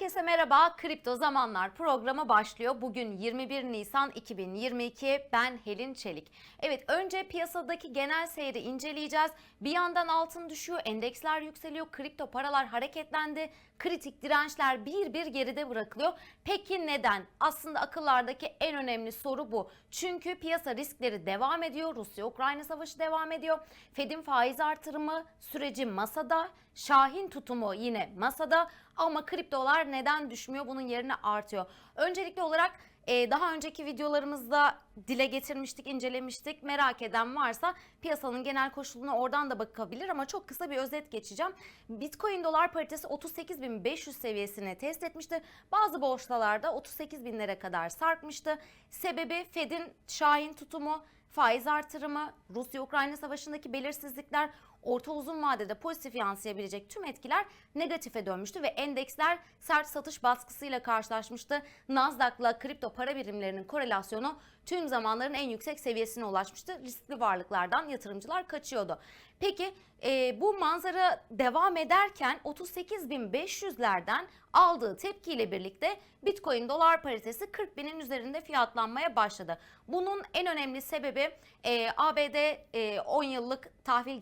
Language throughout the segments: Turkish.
Herkese merhaba. Kripto Zamanlar programı başlıyor. Bugün 21 Nisan 2022. Ben Helin Çelik. Evet önce piyasadaki genel seyri inceleyeceğiz. Bir yandan altın düşüyor, endeksler yükseliyor, kripto paralar hareketlendi. Kritik dirençler bir bir geride bırakılıyor. Peki neden? Aslında akıllardaki en önemli soru bu. Çünkü piyasa riskleri devam ediyor. Rusya-Ukrayna savaşı devam ediyor. Fed'in faiz artırımı süreci masada. Şahin tutumu yine masada ama kriptolar neden düşmüyor bunun yerine artıyor. Öncelikli olarak e, daha önceki videolarımızda dile getirmiştik, incelemiştik. Merak eden varsa piyasanın genel koşuluna oradan da bakabilir ama çok kısa bir özet geçeceğim. Bitcoin dolar paritesi 38.500 seviyesini test etmişti. Bazı borsalarda 38.000'lere kadar sarkmıştı. Sebebi Fed'in şahin tutumu, faiz artırımı, Rusya-Ukrayna savaşındaki belirsizlikler, orta uzun vadede pozitif yansıyabilecek tüm etkiler negatife dönmüştü ve endeksler sert satış baskısıyla karşılaşmıştı. Nasdaq'la kripto para birimlerinin korelasyonu tüm zamanların en yüksek seviyesine ulaşmıştı. Riskli varlıklardan yatırımcılar kaçıyordu. Peki e, bu manzara devam ederken 38.500'lerden aldığı tepkiyle birlikte Bitcoin dolar paritesi 40 binin üzerinde fiyatlanmaya başladı. Bunun en önemli sebebi e, ABD e, 10 yıllık tahvil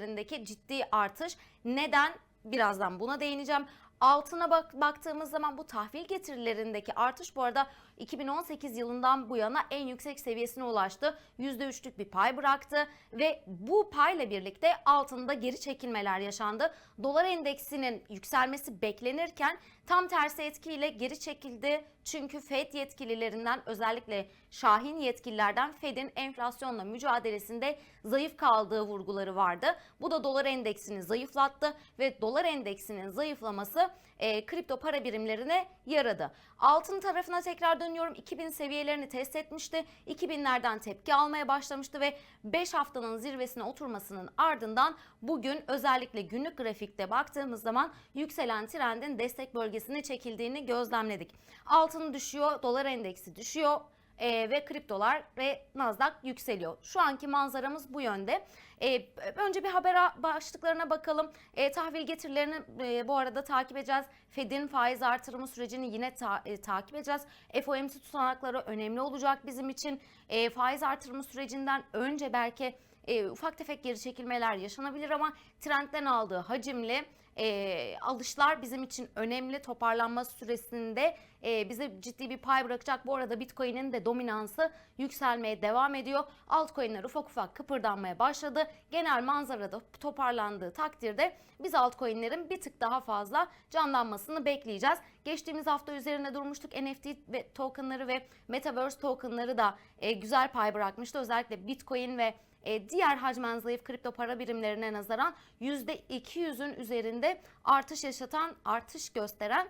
getirilerindeki ciddi artış. Neden? Birazdan buna değineceğim. Altına bak, baktığımız zaman bu tahvil getirilerindeki artış bu arada 2018 yılından bu yana en yüksek seviyesine ulaştı. %3'lük bir pay bıraktı ve bu payla birlikte altında geri çekilmeler yaşandı. Dolar endeksinin yükselmesi beklenirken tam tersi etkiyle geri çekildi. Çünkü Fed yetkililerinden özellikle Şahin yetkililerden Fed'in enflasyonla mücadelesinde zayıf kaldığı vurguları vardı. Bu da dolar endeksini zayıflattı ve dolar endeksinin zayıflaması e, kripto para birimlerine yaradı. Altın tarafına tekrar dönüyorum. 2000 seviyelerini test etmişti. 2000'lerden tepki almaya başlamıştı ve 5 haftanın zirvesine oturmasının ardından bugün özellikle günlük grafikte baktığımız zaman yükselen trendin destek bölgesine çekildiğini gözlemledik. Altın düşüyor, dolar endeksi düşüyor e, ve kriptolar ve Nasdaq yükseliyor. Şu anki manzaramız bu yönde. E, önce bir haber başlıklarına bakalım. E, tahvil getirilerini e, bu arada takip edeceğiz. Fed'in faiz artırımı sürecini yine ta, e, takip edeceğiz. FOMC tutanakları önemli olacak bizim için. E, faiz artırımı sürecinden önce belki e, ufak tefek geri çekilmeler yaşanabilir ama trendten aldığı hacimli e, alışlar bizim için önemli toparlanma süresinde e, bize ciddi bir pay bırakacak. Bu arada Bitcoin'in de dominansı yükselmeye devam ediyor. Altcoin'ler ufak ufak kıpırdanmaya başladı. Genel manzarada toparlandığı takdirde biz altcoin'lerin bir tık daha fazla canlanmasını bekleyeceğiz. Geçtiğimiz hafta üzerine durmuştuk. NFT ve tokenları ve Metaverse tokenları da e, güzel pay bırakmıştı. Özellikle Bitcoin ve e, diğer hacmen zayıf kripto para birimlerine nazaran %200'ün üzerinde artış yaşatan, artış gösteren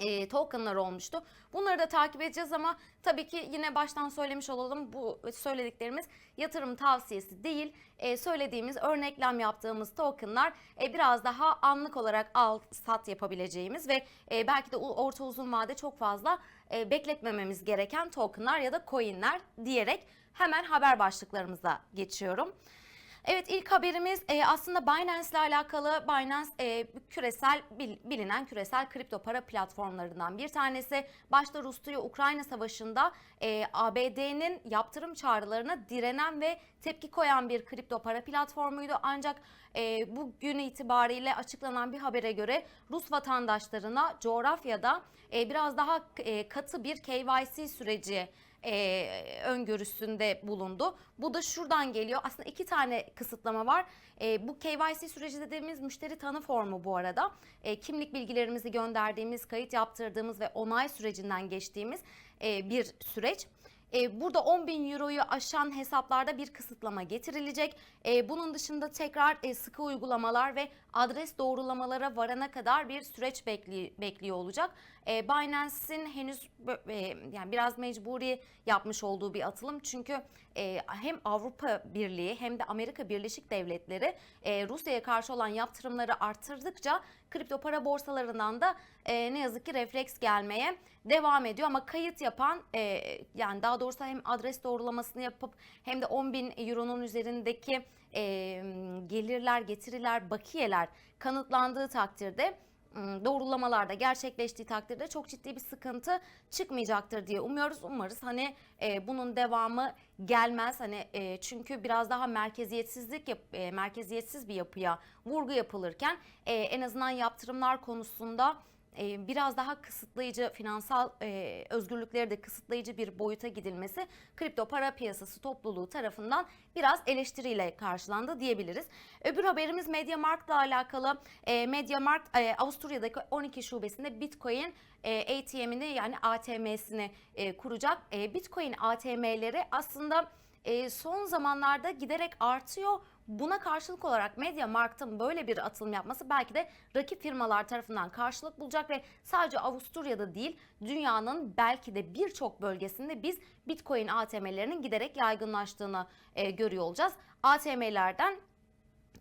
e, tokenlar olmuştu. Bunları da takip edeceğiz ama tabii ki yine baştan söylemiş olalım bu söylediklerimiz yatırım tavsiyesi değil. E, söylediğimiz örneklem yaptığımız tokenlar e, biraz daha anlık olarak al sat yapabileceğimiz ve e, belki de orta uzun vade çok fazla e, bekletmememiz gereken tokenlar ya da coinler diyerek hemen haber başlıklarımıza geçiyorum. Evet ilk haberimiz e, aslında Binance ile alakalı. Binance e, küresel bilinen küresel kripto para platformlarından bir tanesi. Başta Rusya-Ukrayna savaşında e, ABD'nin yaptırım çağrılarına direnen ve tepki koyan bir kripto para platformuydu. Ancak e, bugün itibariyle açıklanan bir habere göre Rus vatandaşlarına coğrafyada e, biraz daha e, katı bir KYC süreci e, öngörüsünde bulundu. Bu da şuradan geliyor. Aslında iki tane kısıtlama var. E, bu KYC süreci dediğimiz müşteri tanı formu bu arada. E, kimlik bilgilerimizi gönderdiğimiz, kayıt yaptırdığımız ve onay sürecinden geçtiğimiz e, bir süreç. E, burada 10 bin euroyu aşan hesaplarda bir kısıtlama getirilecek. E, bunun dışında tekrar e, sıkı uygulamalar ve adres doğrulamalara varana kadar bir süreç bekli, bekliyor olacak. E, Binance'in henüz e, yani biraz mecburi yapmış olduğu bir atılım. Çünkü e, hem Avrupa Birliği hem de Amerika Birleşik Devletleri e, Rusya'ya karşı olan yaptırımları artırdıkça kripto para borsalarından da e, ne yazık ki refleks gelmeye devam ediyor. Ama kayıt yapan e, yani daha doğrusu hem adres doğrulamasını yapıp hem de 10 bin euronun üzerindeki e, gelirler, getiriler, bakiyeler kanıtlandığı takdirde doğrulamalarda gerçekleştiği takdirde çok ciddi bir sıkıntı çıkmayacaktır diye umuyoruz. Umarız hani e, bunun devamı gelmez hani e, çünkü biraz daha merkeziyetsizlik yap, e, merkeziyetsiz bir yapıya vurgu yapılırken e, en azından yaptırımlar konusunda e, biraz daha kısıtlayıcı finansal e, özgürlükleri de kısıtlayıcı bir boyuta gidilmesi kripto para piyasası topluluğu tarafından biraz eleştiriyle karşılandı diyebiliriz. Öbür haberimiz MediaMarkt'la alakalı. E, MediaMarkt e, Avusturya'daki 12 şubesinde Bitcoin e, ATM'ini yani ATM'sini e, kuracak. Bitcoin ATM'leri aslında son zamanlarda giderek artıyor. Buna karşılık olarak MediaMarkt'ın böyle bir atılım yapması belki de rakip firmalar tarafından karşılık bulacak ve sadece Avusturya'da değil dünyanın belki de birçok bölgesinde biz Bitcoin ATM'lerinin giderek yaygınlaştığını e, görüyor olacağız. ATM'lerden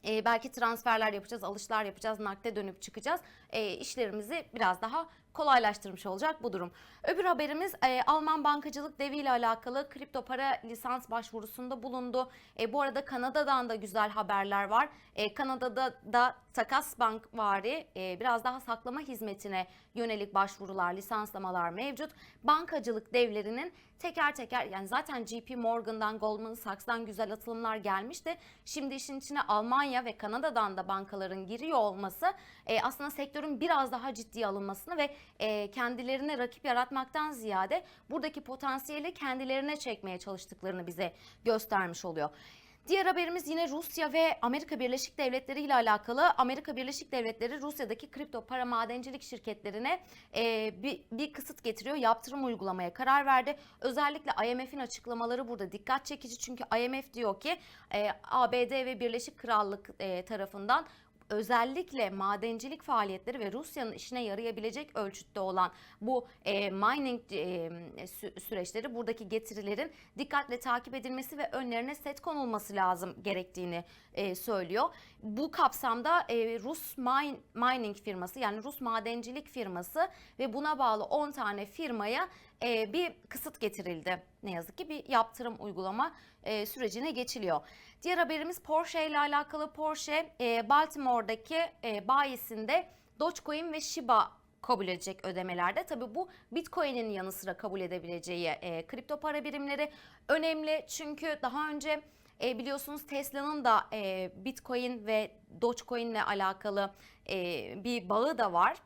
e, belki transferler yapacağız, alışlar yapacağız, nakde dönüp çıkacağız. E, işlerimizi biraz daha kolaylaştırmış olacak bu durum. Öbür haberimiz e, Alman bankacılık devi ile alakalı kripto para lisans başvurusunda bulundu. E, bu arada Kanada'dan da güzel haberler var. E, Kanada'da da takas bank vari e, biraz daha saklama hizmetine yönelik başvurular, lisanslamalar mevcut. Bankacılık devlerinin teker teker yani zaten JP Morgan'dan, Goldman Sachs'dan güzel atılımlar gelmişti. Şimdi işin içine Almanya ve Kanada'dan da bankaların giriyor olması e, aslında sektörün biraz daha ciddiye alınmasını ve e, kendilerine rakip yaratmaktan ziyade buradaki potansiyeli kendilerine çekmeye çalıştıklarını bize göstermiş oluyor. Diğer haberimiz yine Rusya ve Amerika Birleşik Devletleri ile alakalı. Amerika Birleşik Devletleri Rusya'daki kripto para madencilik şirketlerine e, bir, bir kısıt getiriyor. Yaptırım uygulamaya karar verdi. Özellikle IMF'in açıklamaları burada dikkat çekici. Çünkü IMF diyor ki e, ABD ve Birleşik Krallık e, tarafından özellikle madencilik faaliyetleri ve Rusya'nın işine yarayabilecek ölçütte olan bu e, mining e, sü- süreçleri buradaki getirilerin dikkatle takip edilmesi ve önlerine set konulması lazım gerektiğini e, söylüyor. Bu kapsamda e, Rus mine, mining firması yani Rus madencilik firması ve buna bağlı 10 tane firmaya e, bir kısıt getirildi. Ne yazık ki bir yaptırım uygulama e, sürecine geçiliyor. Diğer haberimiz Porsche ile alakalı. Porsche e, Baltimore'daki e, bayisinde Dogecoin ve Shiba kabul edecek ödemelerde. Tabii bu Bitcoin'in yanı sıra kabul edebileceği e, kripto para birimleri önemli. Çünkü daha önce e, biliyorsunuz Tesla'nın da e, Bitcoin ve Dogecoin ile alakalı e, bir bağı da var.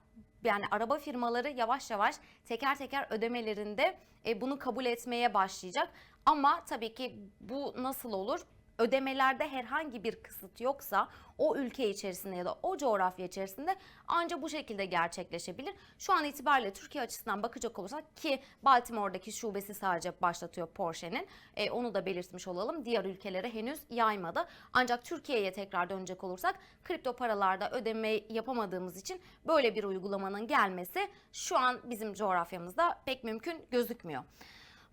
Yani araba firmaları yavaş yavaş teker teker ödemelerinde e, bunu kabul etmeye başlayacak. Ama tabii ki bu nasıl olur? Ödemelerde herhangi bir kısıt yoksa o ülke içerisinde ya da o coğrafya içerisinde ancak bu şekilde gerçekleşebilir. Şu an itibariyle Türkiye açısından bakacak olursak ki Baltimore'daki şubesi sadece başlatıyor Porsche'nin. E, onu da belirtmiş olalım. Diğer ülkelere henüz yaymadı. Ancak Türkiye'ye tekrar dönecek olursak kripto paralarda ödeme yapamadığımız için böyle bir uygulamanın gelmesi şu an bizim coğrafyamızda pek mümkün gözükmüyor.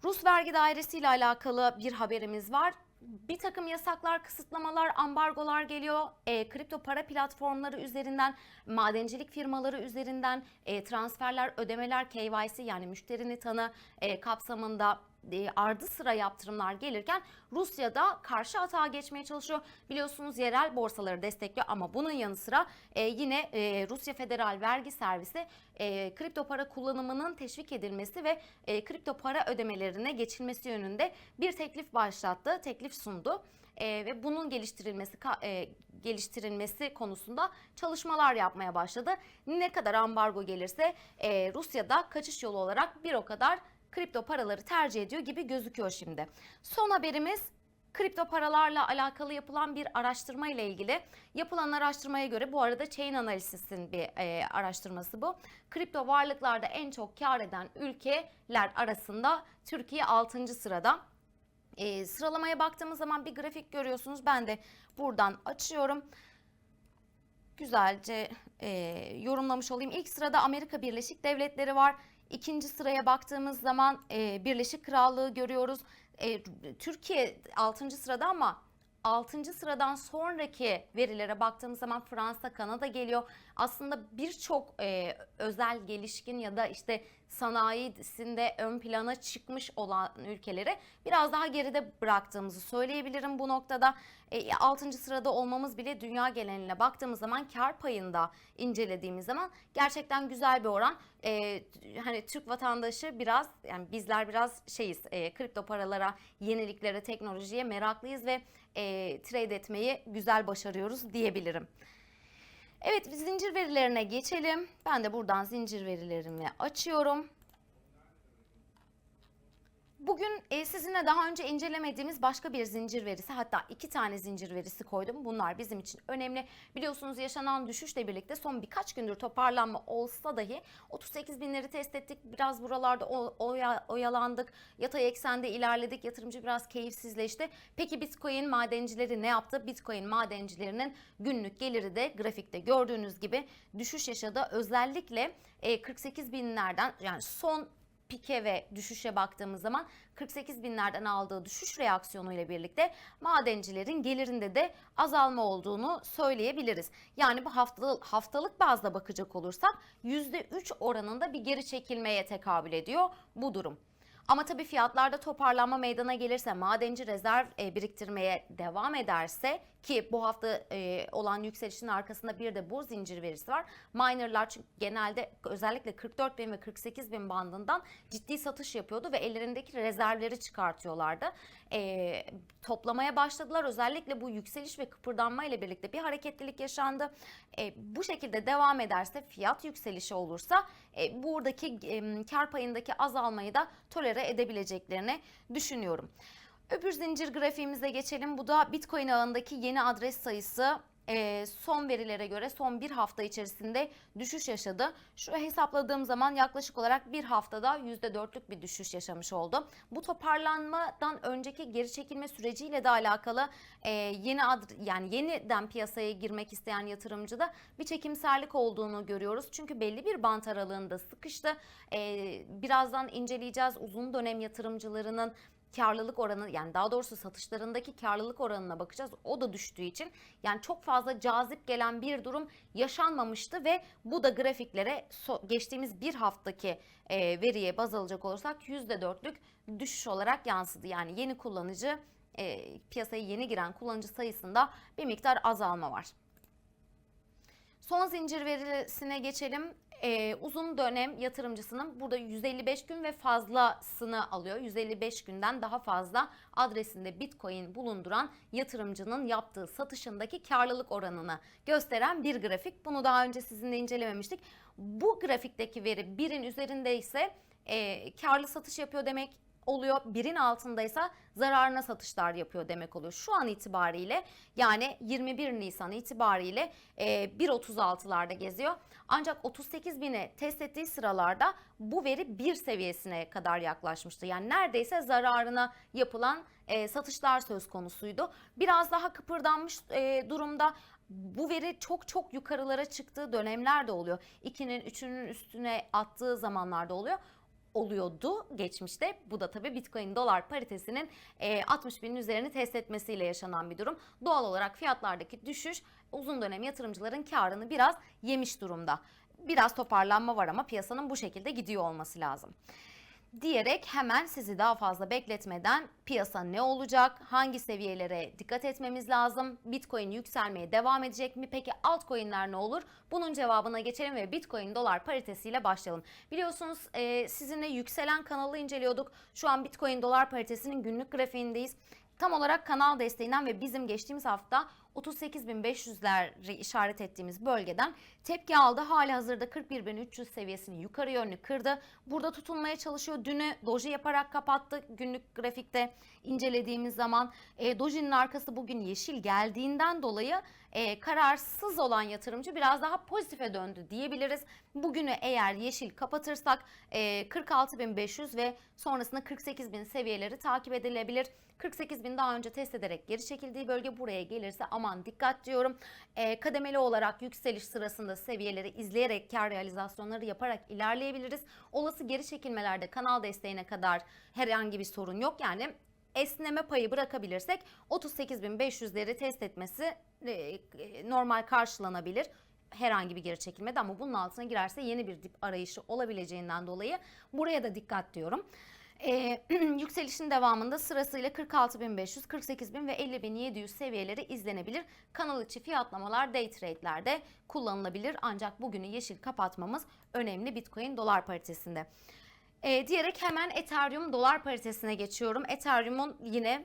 Rus vergi dairesi ile alakalı bir haberimiz var bir takım yasaklar, kısıtlamalar, ambargolar geliyor. E, kripto para platformları üzerinden, madencilik firmaları üzerinden e, transferler, ödemeler, KYC yani müşterini tanı e, kapsamında ardı sıra yaptırımlar gelirken Rusya'da karşı atağa geçmeye çalışıyor. Biliyorsunuz yerel borsaları destekliyor ama bunun yanı sıra e, yine e, Rusya Federal Vergi Servisi e, kripto para kullanımının teşvik edilmesi ve e, kripto para ödemelerine geçilmesi yönünde bir teklif başlattı, teklif sundu. E, ve bunun geliştirilmesi e, geliştirilmesi konusunda çalışmalar yapmaya başladı. Ne kadar ambargo gelirse e, Rusya'da kaçış yolu olarak bir o kadar kripto paraları tercih ediyor gibi gözüküyor şimdi. Son haberimiz kripto paralarla alakalı yapılan bir araştırma ile ilgili. Yapılan araştırmaya göre bu arada Chain Analysis'in bir e, araştırması bu. Kripto varlıklarda en çok kar eden ülkeler arasında Türkiye 6. sırada. E, sıralamaya baktığımız zaman bir grafik görüyorsunuz. Ben de buradan açıyorum güzelce e, yorumlamış olayım. İlk sırada Amerika Birleşik Devletleri var. İkinci sıraya baktığımız zaman e, Birleşik Krallığı görüyoruz. E, Türkiye 6. sırada ama 6. sıradan sonraki verilere baktığımız zaman Fransa, Kanada geliyor. aslında birçok e, özel gelişkin ya da işte sanayisinde ön plana çıkmış olan ülkeleri biraz daha geride bıraktığımızı söyleyebilirim bu noktada. E, 6. sırada olmamız bile dünya geneline baktığımız zaman kar payında incelediğimiz zaman gerçekten güzel bir oran. E, hani Türk vatandaşı biraz yani bizler biraz şeyiz e, kripto paralara, yeniliklere, teknolojiye meraklıyız ve e, trade etmeyi güzel başarıyoruz diyebilirim. Evet zincir verilerine geçelim. Ben de buradan zincir verilerimi açıyorum. Bugün e, sizinle daha önce incelemediğimiz başka bir zincir verisi hatta iki tane zincir verisi koydum. Bunlar bizim için önemli. Biliyorsunuz yaşanan düşüşle birlikte son birkaç gündür toparlanma olsa dahi 38 binleri test ettik. Biraz buralarda oyalandık. Yatay eksende ilerledik. Yatırımcı biraz keyifsizleşti. Peki Bitcoin madencileri ne yaptı? Bitcoin madencilerinin günlük geliri de grafikte gördüğünüz gibi düşüş yaşadı. Özellikle e, 48 binlerden yani son pike ve düşüşe baktığımız zaman 48 binlerden aldığı düşüş reaksiyonu ile birlikte madencilerin gelirinde de azalma olduğunu söyleyebiliriz. Yani bu haftalık, haftalık bazda bakacak olursak %3 oranında bir geri çekilmeye tekabül ediyor bu durum. Ama tabii fiyatlarda toparlanma meydana gelirse, madenci rezerv e, biriktirmeye devam ederse ki bu hafta e, olan yükselişin arkasında bir de bu zincir verisi var. Minerlar çünkü genelde özellikle 44 bin ve 48 bin bandından ciddi satış yapıyordu ve ellerindeki rezervleri çıkartıyorlardı. E, toplamaya başladılar. Özellikle bu yükseliş ve kıpırdanma ile birlikte bir hareketlilik yaşandı. E, bu şekilde devam ederse fiyat yükselişi olursa e, buradaki e, kar payındaki azalmayı da tolere edebileceklerini düşünüyorum. Öbür zincir grafiğimize geçelim. Bu da Bitcoin ağındaki yeni adres sayısı e, son verilere göre son bir hafta içerisinde düşüş yaşadı. Şu hesapladığım zaman yaklaşık olarak bir haftada %4'lük bir düşüş yaşamış oldu. Bu toparlanmadan önceki geri çekilme süreciyle de alakalı e, yeni ad, yani yeniden piyasaya girmek isteyen yatırımcıda bir çekimserlik olduğunu görüyoruz. Çünkü belli bir bant aralığında sıkıştı. E, birazdan inceleyeceğiz uzun dönem yatırımcılarının karlılık oranı yani daha doğrusu satışlarındaki karlılık oranına bakacağız. O da düştüğü için yani çok fazla cazip gelen bir durum yaşanmamıştı ve bu da grafiklere geçtiğimiz bir haftaki e, veriye baz alacak olursak %4'lük düşüş olarak yansıdı. Yani yeni kullanıcı e, piyasaya yeni giren kullanıcı sayısında bir miktar azalma var. Son zincir verisine geçelim. Ee, uzun dönem yatırımcısının burada 155 gün ve fazlasını alıyor. 155 günden daha fazla adresinde Bitcoin bulunduran yatırımcının yaptığı satışındaki karlılık oranını gösteren bir grafik. Bunu daha önce sizinle incelememiştik. Bu grafikteki veri birin üzerinde ise e, karlı satış yapıyor demek oluyor. Birin altındaysa zararına satışlar yapıyor demek oluyor. Şu an itibariyle yani 21 Nisan itibariyle e, 1.36'larda geziyor. Ancak 38 bini test ettiği sıralarda bu veri 1 seviyesine kadar yaklaşmıştı. Yani neredeyse zararına yapılan e, satışlar söz konusuydu. Biraz daha kıpırdanmış e, durumda bu veri çok çok yukarılara çıktığı dönemler de oluyor. 2'nin 3'ünün üstüne attığı zamanlarda oluyor oluyordu geçmişte. Bu da tabii Bitcoin dolar paritesinin e, 60 binin üzerini test etmesiyle yaşanan bir durum. Doğal olarak fiyatlardaki düşüş uzun dönem yatırımcıların karını biraz yemiş durumda. Biraz toparlanma var ama piyasanın bu şekilde gidiyor olması lazım diyerek hemen sizi daha fazla bekletmeden piyasa ne olacak, hangi seviyelere dikkat etmemiz lazım, Bitcoin yükselmeye devam edecek mi, peki altcoin'ler ne olur? Bunun cevabına geçelim ve Bitcoin dolar paritesiyle başlayalım. Biliyorsunuz e, sizinle yükselen kanalı inceliyorduk. Şu an Bitcoin dolar paritesinin günlük grafiğindeyiz. Tam olarak kanal desteğinden ve bizim geçtiğimiz hafta 38.500'leri işaret ettiğimiz bölgeden tepki aldı. Hali hazırda 41.300 seviyesini yukarı yönlü kırdı. Burada tutunmaya çalışıyor. Dünü doji yaparak kapattı günlük grafikte incelediğimiz zaman. E, dojinin arkası bugün yeşil geldiğinden dolayı e, kararsız olan yatırımcı biraz daha pozitife döndü diyebiliriz. Bugünü eğer yeşil kapatırsak e, 46.500 ve sonrasında 48.000 seviyeleri takip edilebilir. 48.000 daha önce test ederek geri çekildiği bölge buraya gelirse aman dikkat diyorum. E, kademeli olarak yükseliş sırasında seviyeleri izleyerek kar realizasyonları yaparak ilerleyebiliriz. Olası geri çekilmelerde kanal desteğine kadar herhangi bir sorun yok. Yani esneme payı bırakabilirsek 38.500'leri test etmesi e, normal karşılanabilir. herhangi bir geri çekilmedi ama bunun altına girerse yeni bir dip arayışı olabileceğinden dolayı buraya da dikkat diyorum. Ee, yükselişin devamında sırasıyla 46.500, 48.000 ve 50.700 seviyeleri izlenebilir. Kanal içi fiyatlamalar day trade'lerde kullanılabilir ancak bugünü yeşil kapatmamız önemli Bitcoin dolar paritesinde. Ee, diyerek hemen Ethereum dolar paritesine geçiyorum. Ethereum'un yine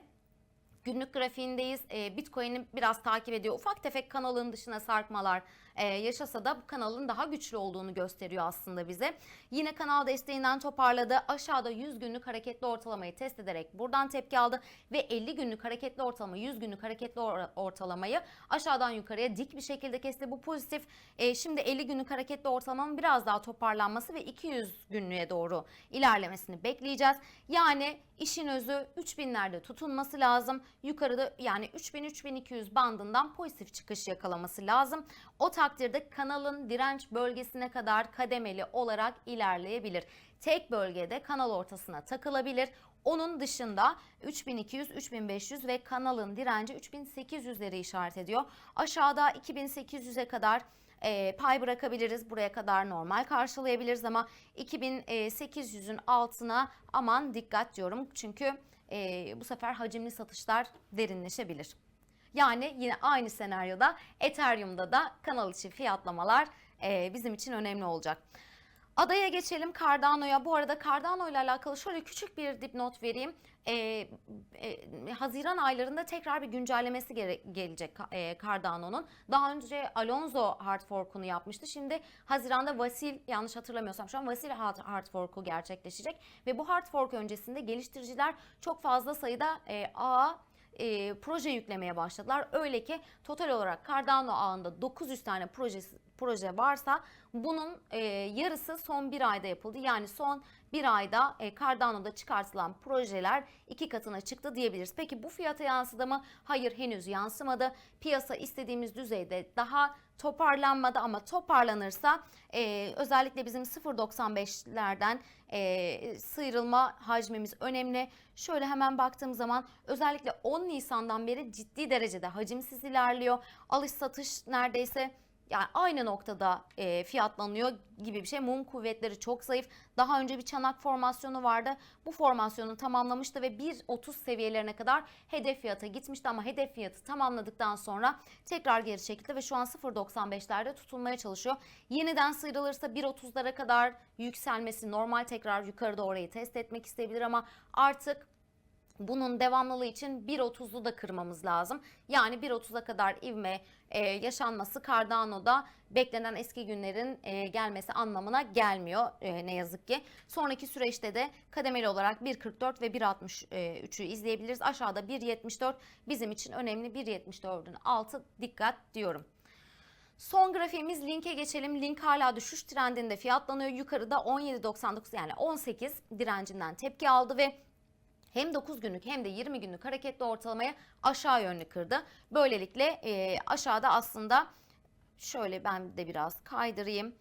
Günlük grafiğindeyiz. E, Bitcoin'i biraz takip ediyor. Ufak tefek kanalın dışına sarkmalar e, yaşasa da bu kanalın daha güçlü olduğunu gösteriyor aslında bize. Yine kanal desteğinden toparladı. Aşağıda 100 günlük hareketli ortalamayı test ederek buradan tepki aldı ve 50 günlük hareketli ortalama 100 günlük hareketli or- ortalamayı aşağıdan yukarıya dik bir şekilde kesti. Bu pozitif. E, şimdi 50 günlük hareketli ortalamanın biraz daha toparlanması ve 200 günlüğe doğru ilerlemesini bekleyeceğiz. Yani işin özü 3000'lerde tutunması lazım. Yukarıda yani 3000-3200 bandından pozitif çıkış yakalaması lazım. O takdirde kanalın direnç bölgesine kadar kademeli olarak ilerleyebilir. Tek bölgede kanal ortasına takılabilir. Onun dışında 3200, 3500 ve kanalın direnci 3800'leri işaret ediyor. Aşağıda 2800'e kadar e, pay bırakabiliriz. Buraya kadar normal karşılayabiliriz ama 2800'ün altına aman dikkat diyorum. Çünkü e, bu sefer hacimli satışlar derinleşebilir. Yani yine aynı senaryoda Ethereum'da da kanal içi fiyatlamalar e, bizim için önemli olacak. Adaya geçelim Cardano'ya. Bu arada Cardano ile alakalı şöyle küçük bir dipnot vereyim. Ee, e, Haziran aylarında tekrar bir güncellemesi gere- gelecek e, Cardano'nun. Daha önce Alonso hard fork'unu yapmıştı. Şimdi Haziran'da Vasil yanlış hatırlamıyorsam şu an Vasil hard, fork'u gerçekleşecek. Ve bu hard fork öncesinde geliştiriciler çok fazla sayıda e, ağ e, proje yüklemeye başladılar. Öyle ki total olarak Cardano ağında 900 tane projesi, proje varsa bunun e, yarısı son bir ayda yapıldı. Yani son bir ayda e, Cardano'da çıkartılan projeler iki katına çıktı diyebiliriz. Peki bu fiyata yansıdı mı? Hayır henüz yansımadı. Piyasa istediğimiz düzeyde daha toparlanmadı ama toparlanırsa e, özellikle bizim 0.95'lerden e, sıyrılma hacmimiz önemli. Şöyle hemen baktığım zaman özellikle 10 Nisan'dan beri ciddi derecede hacimsiz ilerliyor. Alış satış neredeyse yani aynı noktada e, fiyatlanıyor gibi bir şey. Mum kuvvetleri çok zayıf. Daha önce bir çanak formasyonu vardı. Bu formasyonu tamamlamıştı ve 1.30 seviyelerine kadar hedef fiyata gitmişti ama hedef fiyatı tamamladıktan sonra tekrar geri çekildi ve şu an 0.95'lerde tutulmaya çalışıyor. Yeniden sıyrılırsa 1.30'lara kadar yükselmesi normal tekrar yukarıda orayı test etmek isteyebilir ama artık bunun devamlılığı için 1.30'u da kırmamız lazım. Yani 1.30'a kadar ivme e, yaşanması Cardano'da beklenen eski günlerin e, gelmesi anlamına gelmiyor e, ne yazık ki. Sonraki süreçte de kademeli olarak 1.44 ve 1.63'ü izleyebiliriz. Aşağıda 1.74 bizim için önemli 1.74'ün altı dikkat diyorum. Son grafiğimiz linke geçelim. Link hala düşüş trendinde fiyatlanıyor. Yukarıda 17.99 yani 18 direncinden tepki aldı ve hem 9 günlük hem de 20 günlük hareketli ortalamaya aşağı yönlü kırdı. Böylelikle e, aşağıda aslında şöyle ben de biraz kaydırayım.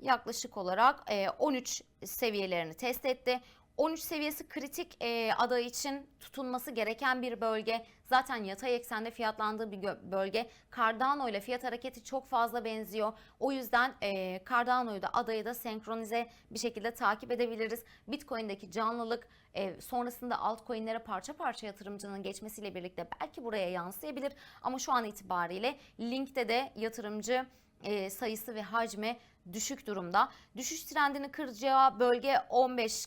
Yaklaşık olarak e, 13 seviyelerini test etti. 13 seviyesi kritik e, aday için tutunması gereken bir bölge. Zaten yatay eksende fiyatlandığı bir bölge. Cardano ile fiyat hareketi çok fazla benziyor. O yüzden e, Cardano'yu da adayı da senkronize bir şekilde takip edebiliriz. Bitcoin'deki canlılık e, sonrasında altcoin'lere parça parça yatırımcının geçmesiyle birlikte belki buraya yansıyabilir. Ama şu an itibariyle linkte de yatırımcı e, sayısı ve hacmi düşük durumda. Düşüş trendini kıracağı bölge 15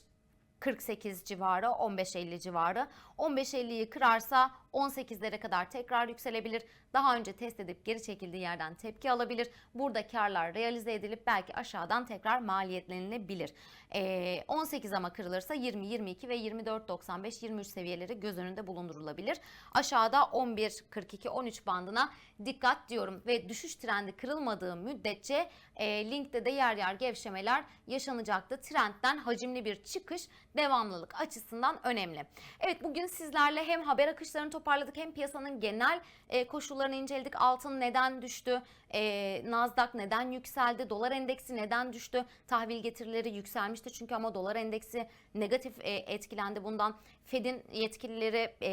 48 civarı, 15.50 civarı. 15.50'yi kırarsa 18'lere kadar tekrar yükselebilir. Daha önce test edip geri çekildiği yerden tepki alabilir. Burada karlar realize edilip belki aşağıdan tekrar maliyetlenilebilir. Ee, 18 ama kırılırsa 20, 22 ve 24.95, 23 seviyeleri göz önünde bulundurulabilir. Aşağıda 11, 42, 13 bandına dikkat diyorum ve düşüş trendi kırılmadığı müddetçe e, linkte de yer yer gevşemeler yaşanacaktı. Trendten hacimli bir çıkış devamlılık açısından önemli. Evet bugün sizlerle hem haber akışlarını toparladık hem piyasanın genel e, koşullarını inceledik. Altın neden düştü? E, Nasdaq neden yükseldi? Dolar endeksi neden düştü? Tahvil getirileri yükselmişti çünkü ama dolar endeksi negatif e, etkilendi bundan. Fed'in yetkilileri e,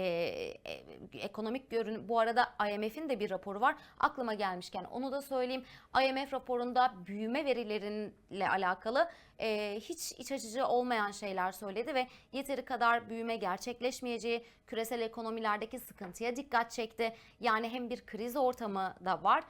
e, ekonomik görün bu arada IMF'in de bir raporu var. Aklıma gelmişken onu da söyleyeyim. IMF raporunda büyüme verileriyle alakalı e, hiç iç açıcı olmayan şeyler söyledi ve yeteri kadar büyüme gerçekleşmeyeceği, küresel ekonomilerdeki sıkıntıya dikkat çekti. Yani hem bir kriz ortamı da var,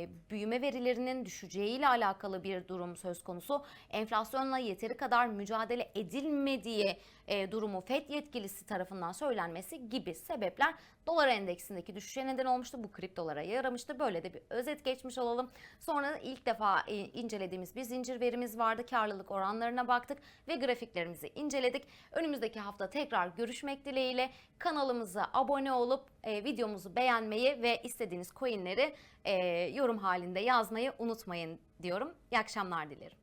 e, büyüme verilerinin düşeceğiyle alakalı bir durum söz konusu. Enflasyonla yeteri kadar mücadele edilmediği e, durumu FED yetkilisi tarafından söylenmesi gibi sebepler dolar endeksindeki düşüşe neden olmuştu. Bu kriptolara yaramıştı. Böyle de bir özet geçmiş olalım. Sonra ilk defa e, incelediğimiz bir zincir verimiz vardı. Karlılık oranlarına baktık ve grafiklerimizi inceledik. Önümüzdeki hafta tekrar görüşmek dileğiyle kanalımıza abone olup e, videomuzu beğenmeyi ve istediğiniz coinleri e, yorum halinde yazmayı unutmayın diyorum. İyi akşamlar dilerim.